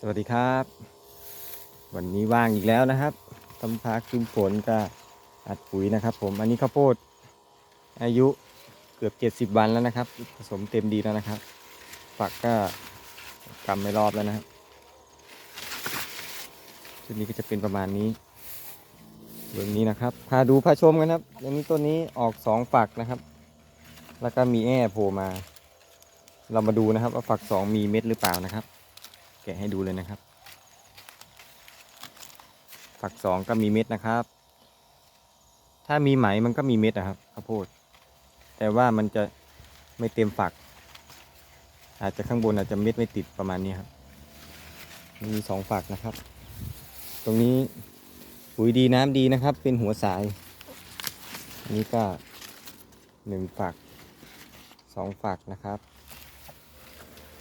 สวัสดีครับ วันนี้ว่างอีกแล้วนะครับทำพักคืมฝนก็อัดปุ๋ยนะครับ ผมอันนี้ข้าวโพดอายุเกือบ 70 วันแล้วนะครับ ผสมเต็มดีแล้วนะครับ ฝักก็กำไม่รอบแล้วนะครับชุดนี้ก็จะเป็นประมาณนี้เรื่องนี้นะครับ พาดูพาชมกันครับอันนี้ต้นนี้ออกสองฝักนะครับ แล้วก็มีแอ่โผล่มา เรามาดูนะครับว่าฝักสองมีเม็ดหรือเปล่านะครับ แกะให้ดูเลยนะครับ ฝักสองก็มีเม็ดนะครับ ถ้ามีไหมมันก็มีเม็ดนะครับข้าวโพด แต่ว่ามันจะไม่เต็มฝัก อาจจะข้างบนอาจจะเม็ดไม่ติดประมาณนี้ครับ มีสองฝักนะครับ ตรงนี้ปุ๋ยดีน้ำดีนะครับ เป็นหัวสายนนี้ก็หนึ่งฝักสองฝักนะครับ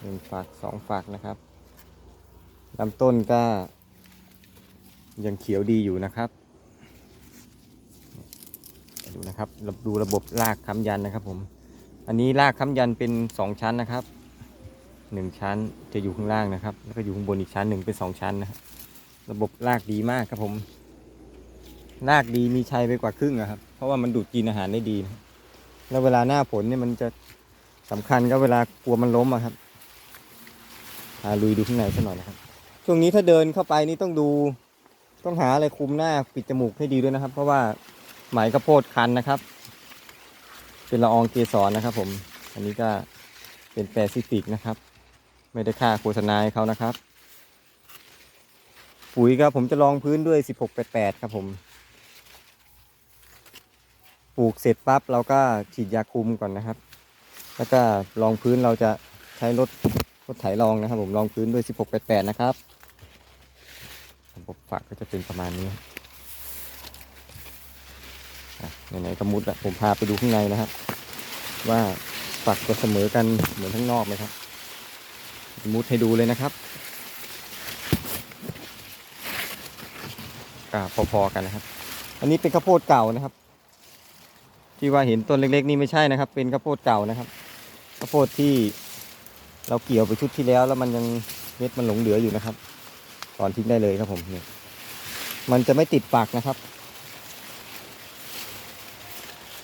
หนึ่งฝักสองฝักนะครับ ลำต้นก็ ยังเขียวดีอยู่นะครับ ดูนะครับเราดูระบบรากค้ำยันนะครับผม อันนี้รากค้ำยันเป็นสองชั้นนะครับหนึ่งชั้นจะอยู่ข้างล่างนะครับ แล้วก็อยู่ข้างบนอีกชั้นหนึ่งเป็นสองชั้นนะครับระบบรากดีมากครับผมรากดีมีชัยไปกว่าครึ่งอะครับ เพราะว่ามันดูดกินอาหารได้ดีนะแล้วเวลาหน้าฝนเนี่ยมันจะสำคัญก็เวลากลัวมันล้มอะครับพาลุยดูข้างในสักหน่อยนะครับ ช่วงนี้ถ้าเดินเข้าไปนี่ต้องดู ต้องหาอะไรคุมหน้าปิดจมูกให้ดีด้วยนะครับ เพราะว่าไหมข้าวโพดคันนะครับ เป็นละอองเกสรนะครับ ผม อันนี้ก็เป็นแปซิฟิกนะครับ ไม่ได้ค่าโฆษณาให้เขานะครับ ปุ๋ยก็ผมจะรองพื้นด้วย 1688 ครับผมปลูกเสร็จปั๊บเราก็ฉีดยาคุมก่อนนะครับ แล้วก็รองพื้นเราจะใช้รถรถไถรองนะครับ ผมรองพื้นด้วย 1688 นะครับ ระบบฝักก็จะเป็นประมาณนี้ไหนๆก็มุดละผมพาไปดูข้างในนะครับ ว่าฝักจะเสมอกันเหมือนข้างนอกไหมครับ มุดให้ดูเลยนะครับก็พอๆกันนะครับ อันนี้เป็นข้าวโพดเก่านะครับ ที่ว่าเห็นต้นเล็กๆ นี่ไม่ใช่นะครับ เป็นข้าวโพดเก่านะครับข้าวโพดที่เราเกี่ยวไปชุดที่แล้วแล้วมันยังเม็ดมันหลงเหลืออยู่นะครับ ตอนทิ้งได้เลยครับผมเนี่ยมันจะไม่ติดฝักนะครับ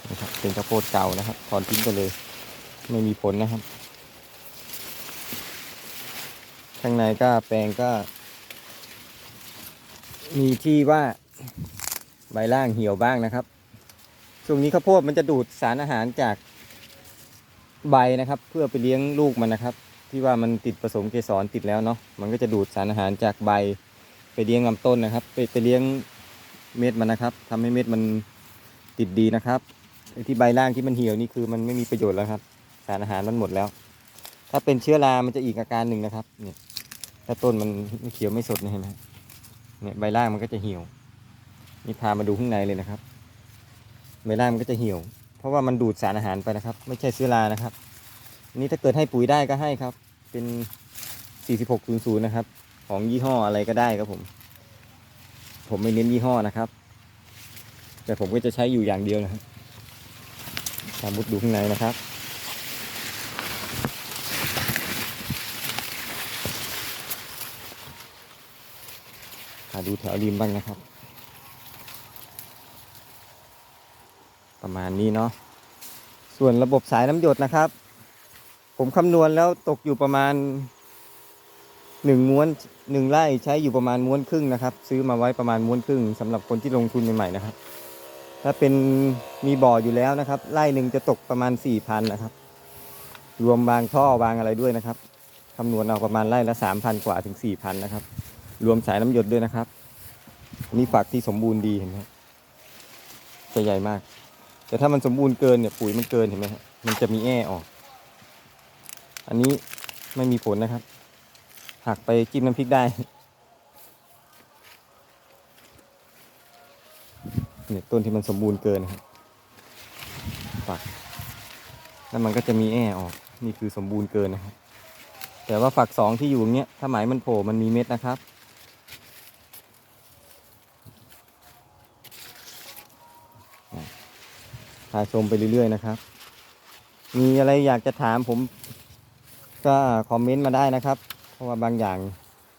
นะครับเป็นข้าวโพดเก่านะครับถอนทิ้งไปเลย ไม่มีผลนะครับ ข้างในก็แปลงก็ มีที่ว่าใบล่างเหี่ยวบ้างนะครับช่วงนี้ข้าวโพดมันจะดูดสารอาหารจากใบนะครับ เพื่อไปเลี้ยงลูกมันนะครับ ที่ว่ามันติดผสมเกสรติดแล้วเนาะมันก็จะดูดสารอาหารจากใบไปเลี้ยงลำต้นนะครับ ไปไปเลี้ยงเม็ดมันนะครับทำให้เม็ดมันติดดีนะครับไอ้ที่ใบล่างที่มันเหี่ยวนี่คือมันไม่มีประโยชน์แล้วครับ สารอาหารมันหมดแล้ว ถ้าเป็นเชื้อรา มันจะอีกอาการหนึ่งนะครับเนี่ยถ้าต้นมันเขียวไม่สดเนี่ยเห็นไหมเนี่ยใบล่างมันก็จะเหี่ยว นี่พามาดูข้างในเลยนะครับ ใบล่างมันก็จะเหี่ยว เพราะว่ามันดูดสารอาหารไปนะครับ ไม่ใช่เชื้อรานะครับ นี้ถ้าเกิดให้ปุ๋ยได้ก็ให้ครับ เป็น 4600 นะครับ ของยี่ห้ออะไรก็ได้ครับผม ผมไม่เน้นยี่ห้อนะครับ แต่ผมก็จะใช้อยู่อย่างเดียวนะครับตามมุดดูข้างในนะครับาดูแถวริมบ้างนะครับ ประมาณนี้เนาะส่วนระบบสายน้ำหยดนะครับ ผมคำนวณแล้วตกอยู่ประมาณหนึ่งม้วนหนึ่งไร่ใช้อยู่ประมาณม้วนครึ่งนะครับ ซื้อมาไว้ประมาณม้วนครึ่งสำหรับคนที่ลงทุนใหม่ๆนะครับ ถ้าเป็นมีบ่ออยู่แล้วนะครับไร่หนึ่งจะตกประมาณสี่พันนะครับ รวมบางท่อบางอะไรด้วยนะครับคำนวณเอาประมาณไร่ละสามพันกว่าถึงสี่พันนะครับ รวมสายน้ำหยดด้วยนะครับนี่ฝักที่สมบูรณ์ดีเห็นไหมจะใหญ่มาก แต่ถ้ามันสมบูรณ์เกินเนี่ยปุ๋ยมันเกินเห็นไหมมันจะมีแอ่ออก อันนี้ไม่มีผลนะครับ หักไปจิ้มน้ำพริกได้เนี่ยต้นที่มันสมบูรณ์เกินนะครับฝักแล้วมันก็จะมีแอ่ออกนี่คือสมบูรณ์เกินนะครับ แต่ว่าฝักสองที่อยู่ตรงเนี้ยถ้าไหมมันโผล่มันมีเม็ดนะครับพาชมไปเรื่อยๆนะครับ มีอะไรอยากจะถามผม ก็คอมเมนต์มาได้นะครับ เพราะว่าบางอย่าง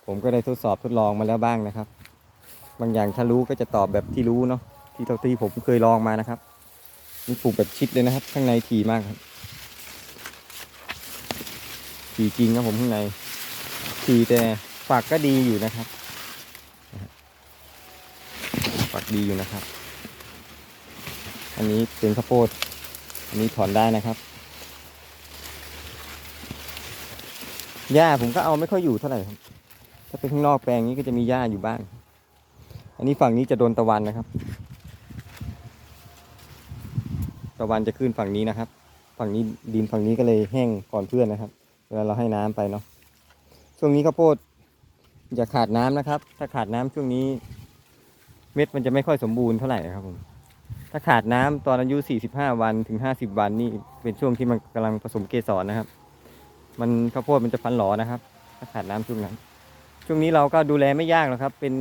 ผมก็ได้ทดสอบทดลองมาแล้วบ้างนะครับ บางอย่างถ้ารู้ก็จะตอบแบบที่รู้เนาะที่เราที่ผมเคยลองมานะครับนี่ปลูกแบบชิดเลยนะครับ ข้างในถี่มากครับถี่จริงครับผมข้างในถี่แต่ฝักก็ดีอยู่นะครับฝักดีอยู่นะครับ อันนี้เป็นข้าวโพดอันนี้ถอนได้นะครับ หญ้าผมก็เอาไม่ค่อยอยู่เท่าไหร่ครับ ถ้าเป็นข้างนอกแปลงนี้ก็จะมีหญ้าอยู่บ้าง อันนี้ฝั่งนี้จะโดนตะวันนะครับ ตะวันจะขึ้นฝั่งนี้นะครับ ฝั่งนี้ดินฝั่งนี้ก็เลยแห้งก่อนเพื่อนนะครับ เวลาเราให้น้ำไปเนาะ ช่วงนี้ข้าวโพดอย่าขาดน้ำนะครับ ถ้าขาดน้ำช่วงนี้ เม็ดมันจะไม่ค่อยสมบูรณ์เท่าไหร่ครับผม ถ้าขาดน้ำตอนอายุ 45 วันถึง 50 วันนี่เป็นช่วงที่มันกำลังผสมเกสรนะครับ มันข้าวโพดมันจะฟันหลอนะครับถ้าขาดน้ำช่วงนั้น ช่วงนี้เราก็ดูแลไม่ยากหรอกครับ เป็น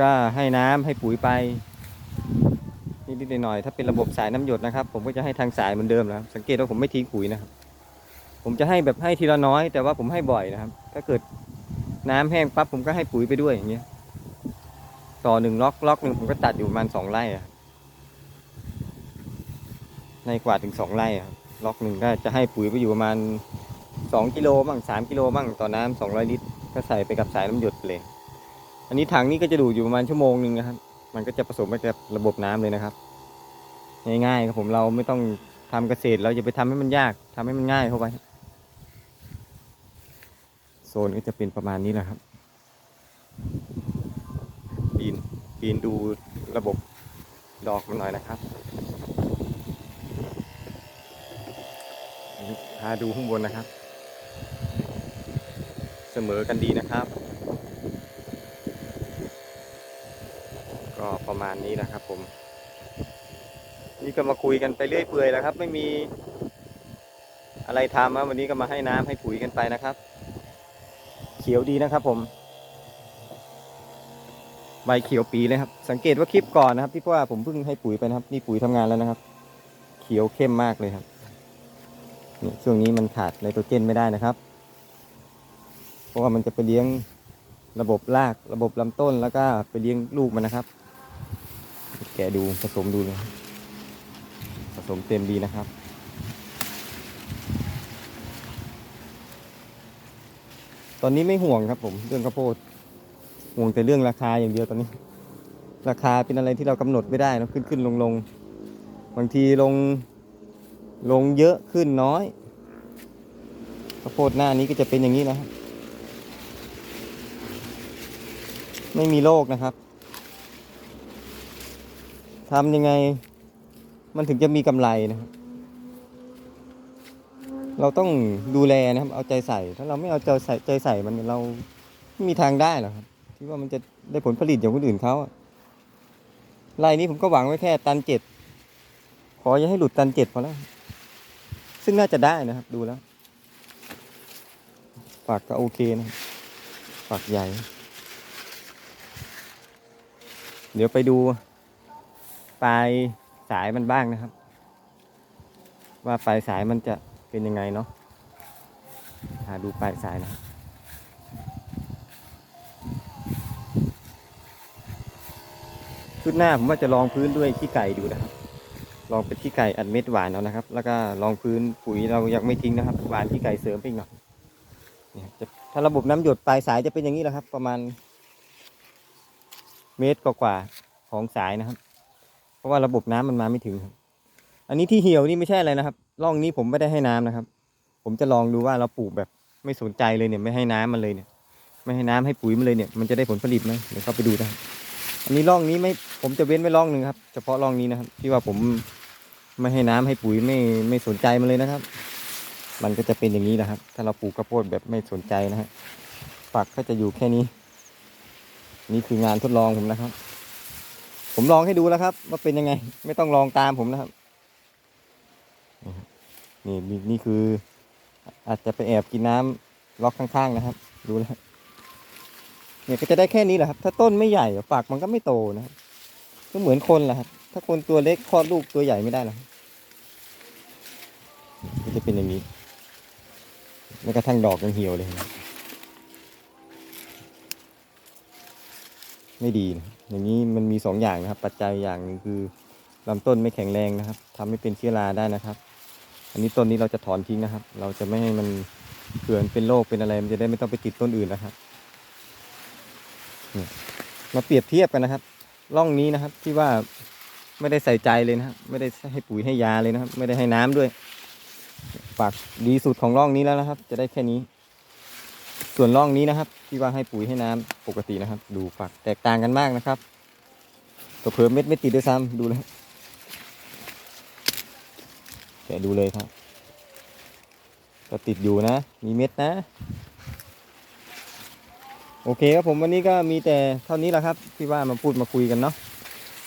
ก็ให้น้ำให้ปุ๋ยไปนิดๆหน่อยๆถ้าเป็นระบบสายน้ำหยดนะครับ ผมก็จะให้ทางสายเหมือนเดิมนะครับ สังเกตว่าผมไม่ทิ้งปุ๋ยนะครับ ผมจะให้แบบให้ทีละน้อย แต่ว่าผมให้บ่อยนะครับ ถ้าเกิดน้ำแห้งปั๊บผมก็ให้ปุ๋ยไปด้วยอย่างเงี้ยต่อหนึ่งล็อกล็อกหนึ่งผมก็ตัดอยู่ประมาณสองไร่ในกว่าถึงสองไร่ครับ ล็อกหนึ่งก็จะให้ปุ๋ยไปอยู่ประมาณสองกิโลบ้างสามกิโลบ้างต่อน้ำสองร้อยลิตร ก็ใส่ไปกับสายน้ำหยดเลย อันนี้ถังนี้ก็จะดูดอยู่ประมาณชั่วโมงหนึ่งนะครับ มันก็จะผสมไปกับระบบน้ำเลยนะครับ ง่ายๆครับผมเราไม่ต้องทำเกษตรเราจะไปทำให้มันยากทำให้มันง่ายเข้าไปโซนก็จะเป็นประมาณนี้แหละครับปีนปีนดูระบบดอกมันหน่อยนะครับ พาดูข้างบนนะครับ เสมอกันดีนะครับ ก็ประมาณนี้นะครับผม นี่ก็มาคุยกันไปเรื่อยเปื่อยแล้วครับ ไม่มีอะไรทำวันนี้ก็มาให้น้ำให้ปุ๋ยกันไปนะครับ เขียวดีนะครับผมใบเขียวปีเลยครับ สังเกตว่าคลิปก่อนนะครับ ที่ว่าผมเพิ่งให้ปุ๋ยไปนะครับ นี่ปุ๋ยทำงานแล้วนะครับ เขียวเข้มมากเลยครับ นี่ช่วงนี้มันขาดไนโตรเจนไม่ได้นะครับ เพราะว่ามันจะไปเลี้ยงระบบรากระบบลำต้นแล้วก็ไปเลี้ยงลูกมันนะครับ แกะดูผสมดูเลยผสมเต็มดีนะครับตอนนี้ไม่ห่วงครับผมเรื่องข้าวโพดห่วงแต่เรื่องราคาอย่างเดียวตอนนี้ ราคาเป็นอะไรที่เรากำหนดไม่ได้นะขึ้นขึ้นลงลงบางทีลง ลงเยอะขึ้นน้อยข้าวโพดหน้านี้ก็จะเป็นอย่างนี้นะครับ ไม่มีโรคนะครับทำยังไงมันถึงจะมีกำไรนะครับ เราต้องดูแลนะครับ เอาใจใส่ ถ้าเราไม่เอาใจใส่ใจใส่มันเราไม่มีทางได้หรอกครับที่ว่ามันจะได้ผลผลิตอย่างคนอื่นเขาอะไร่นี้ผมก็หวังไว้แค่ตันเจ็ดขออย่าให้หลุดตันเจ็ดพอแล้ว ซึ่งน่าจะได้นะครับ ดูแล้วฝักก็โอเคนะครับฝักใหญ่ เดี๋ยวไปดูปลายสายมันบ้างนะครับ ว่าปลายสายมันจะเป็นยังไงเนาะหาดูปลายสายนะครับชุดหน้าผมว่าจะลองพื้นด้วยขี้ไก่ดูนะครับ ลองเป็นขี้ไก่อัดเม็ดหวานเอานะครับ แล้วก็ลองพื้นปุ๋ยเรายังไม่ทิ้งนะครับ หวานขี้ไก่เสริมไปอีกหน่อยเนี่ยจะถ้าระบบน้ำหยดปลายสายจะเป็นอย่างนี้แหละครับ ประมาณเมตรกว่าๆของสายนะครับ เพราะว่าระบบน้ำมันมาไม่ถึงครับอันนี้ที่เหี่ยวนี่ไม่ใช่อะไรนะครับร่องนี้ผมไม่ได้ให้น้ำนะครับ ผมจะลองดูว่าเราปลูกแบบไม่สนใจเลยเนี่ยไม่ให้น้ำมันเลยเนี่ย ไม่ให้น้ำให้ปุ๋ยมันเลยเนี่ยมันจะได้ผลผลิตไหมเดี๋ยวเข้าไปดูได้อันนี้ร่องนี้ไม่ผมจะเว้นไว้ร่องหนึ่งครับ เฉพาะร่องนี้นะครับ ที่ว่าผม ไม่ให้น้ำให้ปุ๋ยไม่ไม่สนใจมันเลยนะครับ มันก็จะเป็นอย่างนี้นะครับ ถ้าเราปลูกข้าวโพดแบบไม่สนใจนะฮะฝักก็จะอยู่แค่นี้ นี่คืองานทดลองผมนะครับ ผมลองให้ดูแล้วครับ ว่าเป็นยังไง ไม่ต้องลองตามผมนะครับ นี่นี่นี่คือ อาจจะไปแอบกินน้ำล็อกข้างๆนะครับ ดูแล้วเนี่ยก็จะได้แค่นี้แหละครับ ถ้าต้นไม่ใหญ่ฝักมันก็ไม่โตนะครับก็เหมือนคนแหละครับถ้าคนตัวเล็กคลอดลูกตัวใหญ่ไม่ได้หรอก ก็จะเป็นอย่างนี้แม้กระทั่งดอกยังเหี่ยวเลยนไมไม่ดีนะอย่างนี้มันมีสองอย่างนะครับ ปัจจัยอย่างหนึ่งคือลำต้นไม่แข็งแรงนะครับทำให้เป็นเชื้อราได้นะครับ อันนี้ต้นนี้เราจะถอนทิ้งนะครับ เราจะไม่ให้มันเผื่อนเป็นโรคเป็นอะไร มันจะได้ไม่ต้องไปติดต้นอื่นนะครับมาเปรียบเทียบกันนะครับร่องนี้นะครับที่ว่าไม่ได้ใส่ใจเลยนะครับไม่ได้ให้ปุ๋ยให้ยาเลยนะครับ ไม่ได้ให้น้ำด้วย ฝากดีสุดของร่องนี้แล้วนะครับ จะได้แค่นี้ ส่วนร่องนี้นะครับ ที่ว่าให้ปุ๋ยให้น้ำปกตินะครับ ดูฝักแตกต่างกันมากนะครับตัวเพิ่มเม็ดไม่ติดด้วยซ้ำดูเลยแกดูเลยครับ ก็ติดอยู่นะ มีเม็ดนะ โอเคครับผมวันนี้ก็มีแต่เท่านี้แหละครับ ที่ว่ามาพูดมาคุยกันเนาะ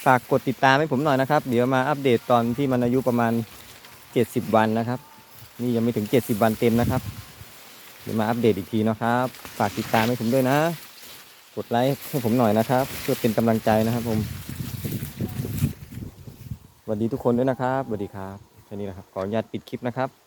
ฝากกดติดตามให้ผมหน่อยนะครับ เดี๋ยวมาอัปเดตตอนที่มันอายุประมาณ 70 วันนะครับ นี่ยังไม่ถึง 70 วันเต็มนะครับ เดี๋ยวมาอัปเดตอีกทีนะครับ ฝากติดตามให้ผมด้วยนะ กดไลค์ให้ผมหน่อยนะครับ เพื่อเป็นกำลังใจนะครับผมสวัสดีทุกคนด้วยนะครับสวัสดีครับแค่นี้นะครับ ขออนุญาตปิดคลิปนะครับ